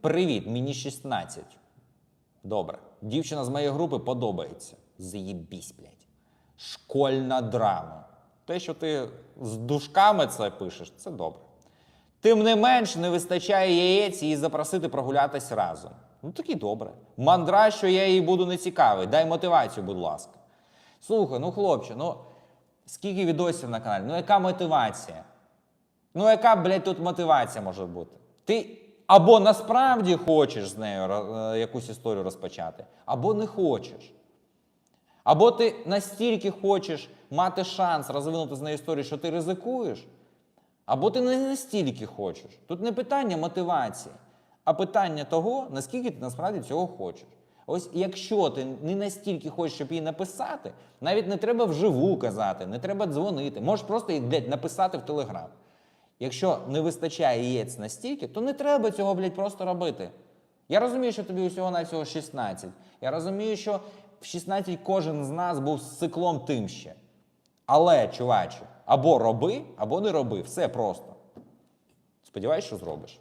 Привіт, мені 16. Добре. Дівчина з моєї групи подобається. Заєбісь, блядь. Школьна драма. Те, що ти з дужками це пишеш, це добре. Тим не менш, не вистачає яєць її запросити прогулятись разом. Ну таки добре. Мандра, що я їй буду нецікавий. Дай мотивацію, будь ласка. Слухай, ну хлопче, ну скільки відосів на каналі? Ну яка мотивація? Ну, яка, блядь, тут мотивація може бути? Ти або насправді хочеш з нею е, якусь історію розпочати, або не хочеш. Або ти настільки хочеш мати шанс розвинути з нею історію, що ти ризикуєш, або ти не настільки хочеш. Тут не питання мотивації, а питання того, наскільки ти насправді цього хочеш. Ось якщо ти не настільки хочеш, щоб їй написати, навіть не треба вживу казати, не треба дзвонити. Можеш просто блядь, написати в Телеграм. Якщо не вистачає яєць настільки, то не треба цього, блядь, просто робити. Я розумію, що тобі усього на всього 16. Я розумію, що в 16 кожен з нас був з циклом тим ще. Але, чуваче, або роби, або не роби. Все просто. Сподіваюсь, що зробиш.